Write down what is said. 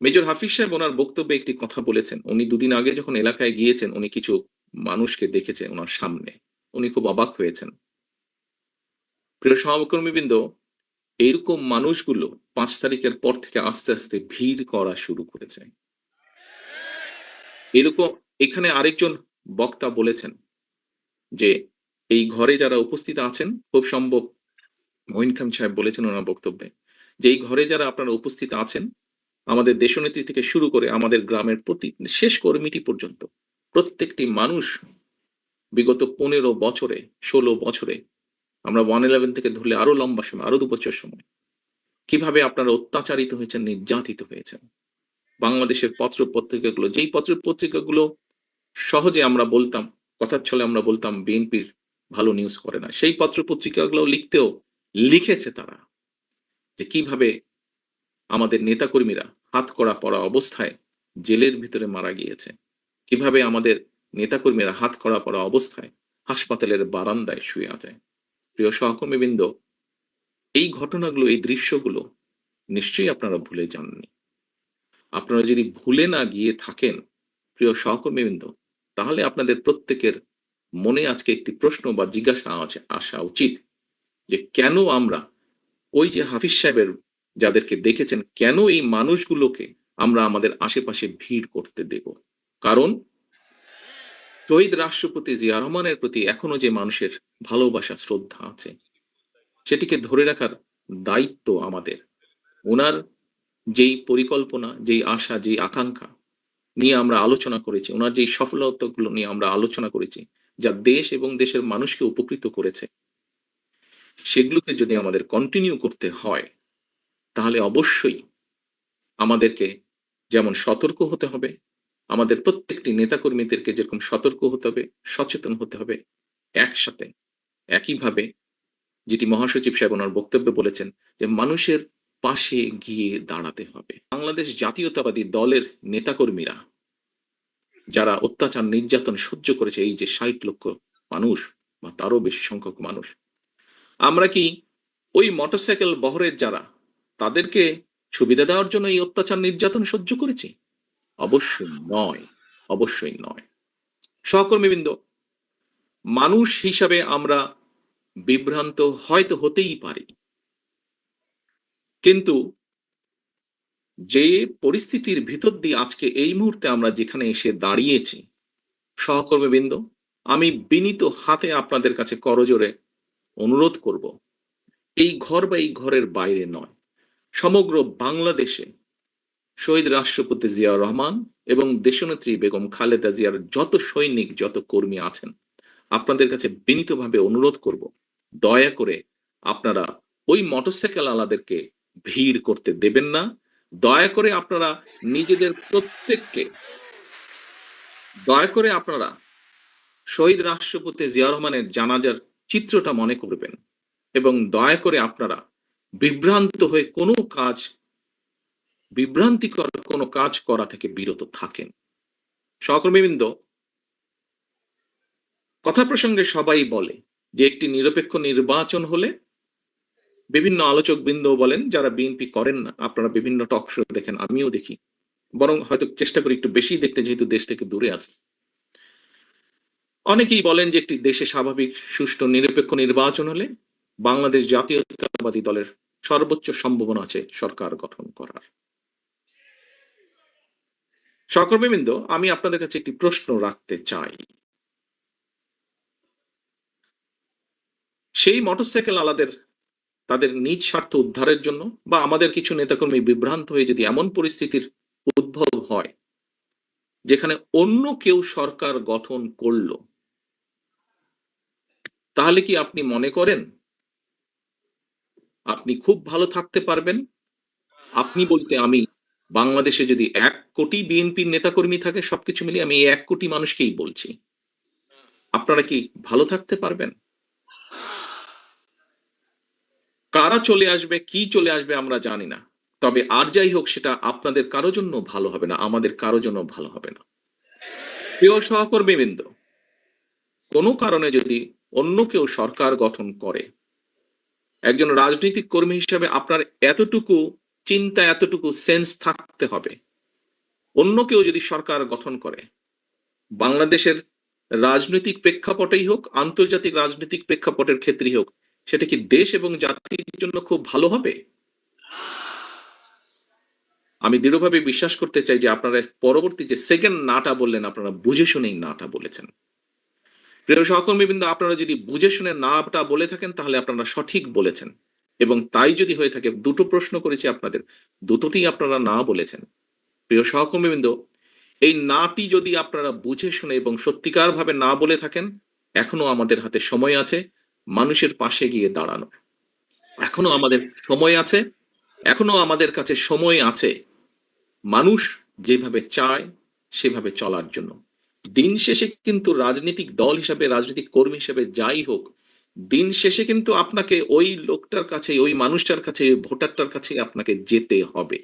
Major হাফিজ সাহেব ওনার বক্তব্যে একটি কথা বলেছেন। উনি দুদিন আগে যখন এলাকায় গিয়েছেন, উনি কিছু মানুষকে দেখেছেন ওনার সামনে। উনি খুব অবাক হয়েছেন। প্রিয় সহকর্মীবৃন্দ এইরকম মানুষগুলো পাঁচ তারিখের পর থেকে আস্তে আস্তে ভিড় করা শুরু করেছে। এরকম এখানে আরেকজন বক্তা বলেছেন যে, এই ঘরে যারা উপস্থিত আছেন, খুব সম্ভব মহিন খান সাহেব বলেছেন ওনার বক্তব্যে, যে এই ঘরে যারা আপনারা উপস্থিত আছেন আমাদের দেশনেত্রী থেকে শুরু করে আমাদের গ্রামের প্রতি, শেষ কর্মীটি পর্যন্ত, প্রত্যেকটি মানুষ বিগত পনেরো বছরে, ষোলো বছরে, আমরা ওয়ান ইলেভেন থেকে ধরলে আরও লম্বা সময়, আরও দু বছর সময়, কীভাবে আপনারা অত্যাচারিত হয়েছেন, নির্যাতিত হয়েছেন? বাংলাদেশের পত্র পত্রিকাগুলো যেই পত্র পত্রিকাগুলো সহজে আমরা বলতাম, কথার ছলে আমরা বলতাম, বিএনপির ভালো নিউজ করে না, সেই পত্র পত্রিকাগুলো লিখতেও লিখেছে তারা, যে কীভাবে আমাদের নেতাকর্মীরা হাত করা পড়া অবস্থায় জেলের ভিতরে মারা গিয়েছে। কীভাবে আমাদের নেতাকর্মীরা হাত করা পড়া অবস্থায় হাসপাতালের বারান্দায় শুয়ে আছে? প্রিয় সহকর্মীবৃন্দ, এই ঘটনাগুলো, এই দৃশ্যগুলো নিশ্চয়ই আপনারা ভুলে যাননি। আপনারা যদি ভুলে না গিয়ে থাকেন, প্রিয় সহকর্মীবৃন্দ, তাহলে আপনাদের প্রত্যেকের মনে আজকে একটি প্রশ্ন বা জিজ্ঞাসা আছে, আসা উচিত যে কেন আমরা ওই যে হাফিজ সাহেবের যাদেরকে দেখেছেন, কেন এই মানুষগুলোকে আমরা আমাদের আশেপাশে ভিড় করতে দেব? কারণ শহীদ রাষ্ট্রপতি জিয়া রহমানের প্রতি এখনও যে মানুষের ভালোবাসা, শ্রদ্ধা আছে, সেটিকে ধরে রাখার দায়িত্ব আমাদের। ওনার যেই পরিকল্পনা, যেই আশা, যেই আকাঙ্ক্ষা নিয়ে আমরা আলোচনা করেছি, ওনার যেই সফলতাগুলো নিয়ে আমরা আলোচনা করেছি, যা দেশ এবং দেশের মানুষকে উপকৃত করেছে, সেগুলোকে যদি আমাদের কন্টিনিউ করতে হয় তাহলে অবশ্যই আমাদেরকে যেমন সতর্ক হতে হবে, আমাদের প্রত্যেকটি নেতাকর্মীদেরকে যেরকম সতর্ক হতে হবে, সচেতন হতে হবে একসাথে। একইভাবে যেটি মহাসচিব সাহেব ওনার বক্তব্যে বলেছেন যে মানুষের পাশে গিয়ে দাঁড়াতে হবে। বাংলাদেশ জাতীয়তাবাদী দলের নেতাকর্মীরা যারা অত্যাচার, নির্যাতন সহ্য করেছে, এই যে ষাট লক্ষ মানুষ বা তারও বেশি সংখ্যক মানুষ, আমরা কি ওই মোটরসাইকেল বহরের যারা তাদেরকে সুবিধা দেওয়ার জন্য এই অত্যাচার নির্যাতন সহ্য করেছি? অবশ্যই নয় অবশ্যই নয়। সহকর্মীবৃন্দ, মানুষ হিসাবে আমরা বিভ্রান্ত হয়তো হতেই পারি। কিন্তু যে পরিস্থিতির ভিতর দিয়ে আজকে এই মুহূর্তে আমরা যেখানে এসে দাঁড়িয়েছি, সহকর্মীবৃন্দ, আমি বিনীত হাতে আপনাদের কাছে করজোরে অনুরোধ করব, এই ঘর বা এই ঘরের বাইরে নয়। সমগ্র বাংলাদেশে শহীদ রাষ্ট্রপতি জিয়া রহমান এবং দেশনেত্রী বেগম খালেদা জিয়ার যত সৈনিক, যত কর্মী আছেন, আপনাদের কাছে বিনীতভাবে অনুরোধ করব, দয়া করে আপনারা ওই মোটরসাইকেল আলাদেরকে ভিড় করতে দেবেন না। দয়া করে আপনারা নিজেদের প্রত্যেককে, দয়া করে আপনারা শহীদ রাষ্ট্রপতি জিয়া রহমানের জানাজার চিত্রটা মনে করবেন এবং দয়া করে আপনারা বিভ্রান্ত হয়ে কোনো কাজ, বিভ্রান্তিকর কোনো কাজ করা থেকে বিরত থাকেন। সহকর্মীবৃন্দ, কথা প্রসঙ্গে সবাই বলে যে একটি নিরপেক্ষ নির্বাচন হলে বিভিন্ন আলোচক বৃন্দ বলেন, যারা বিএনপি করেন না, আপনারা বিভিন্ন টক শো দেখেন, আমিও দেখি। বরং হয়তো চেষ্টা করি একটু বেশি দেখতে, যেহেতু দেশ থেকে দূরে আছে। অনেকেই বলেন যে একটি দেশে স্বাভাবিক, সুষ্ঠু, নিরপেক্ষ নির্বাচন হলে বাংলাদেশ জাতীয়তাবাদী দলের সর্বোচ্চ সম্ভাবনা আছে সরকার গঠন করার। সহকর্মীবৃন্দ, আমি আপনাদের কাছে একটি প্রশ্ন রাখতে চাই। সেই মোটরসাইকেল আলাদের, তাদের নিজ স্বার্থ উদ্ধারের জন্য বা আমাদের কিছু নেতাকর্মী বিভ্রান্ত হয়ে যদি এমন পরিস্থিতির উদ্ভব হয়, যেখানে অন্য কেউ সরকার গঠন করল, তাহলে কি আপনি মনে করেন আপনি খুব ভালো থাকতে পারবেন। আপনি বলতে আমি বাংলাদেশে যদি এক কোটি বিএনপির নেতাকর্মী থাকে, সবকিছু মিলিয়ে আমি এক কোটি মানুষকেই বলছি। আপনারা কি ভালো থাকতে পারবেন? কারা চলে আসবে, কি চলে আসবে আমরা জানি না। তবে আর যাই হোক, সেটা আপনাদের কারও জন্য ভালো হবে না, আমাদের কারও জন্য ভালো হবে না। প্রিয় সহকর্মীবৃন্দ কোনো কারণে যদি অন্য কেউ সরকার গঠন করে একজন রাজনৈতিক কর্মী হিসেবে আপনার এতটুকু চিন্তা, এতটুকু সেন্স থাকতে হবে। অন্য কেউ যদি সরকার গঠন করে, বাংলাদেশের রাজনৈতিক প্রেক্ষাপটেই হোক, আন্তর্জাতিক রাজনৈতিক প্রেক্ষাপটের ক্ষেত্রেই হোক, সেটা কি দেশ এবং জাতির জন্য খুব ভালো হবে? আমি দৃঢ়ভাবে বিশ্বাস করতে চাই যে আপনারা পরবর্তী যে সেকেন্ড নাটা বললেন, আপনারা বুঝে শুনেই নাটা বলেছেন। প্রিয় সহকর্মীবৃন্দ, আপনারা যদি বুঝে শুনে নাটা বলে থাকেন, তাহলে আপনারা সঠিক বলেছেন। এবং তাই যদি হয়ে থাকে, দুটো প্রশ্ন করেছি আপনাদের, দুটোতেই আপনারা না বলেছেন। প্রিয় সহকর্মীবৃন্দ, এই নাটি যদি আপনারা বুঝে শুনে এবং সত্যিকার ভাবে না বলে থাকেন, এখনও আমাদের হাতে সময় আছে, মানুষের পাশে গিয়ে দাঁড়ানো। এখনও আমাদের সময় আছে, এখনও আমাদের কাছে সময় আছে। মানুষ যেভাবে চায়, সেভাবে চলার জন্য। দিন শেষে কিন্তু রাজনৈতিক দল হিসাবে, রাজনৈতিক কর্মী হিসাবে যাই হোক, দিন শেষে কিন্তু আপনাকে ওই লোকটার কাছে, ওই মানুষটার কাছে, ভোটারটার কাছে আপনাকে যেতে হবে।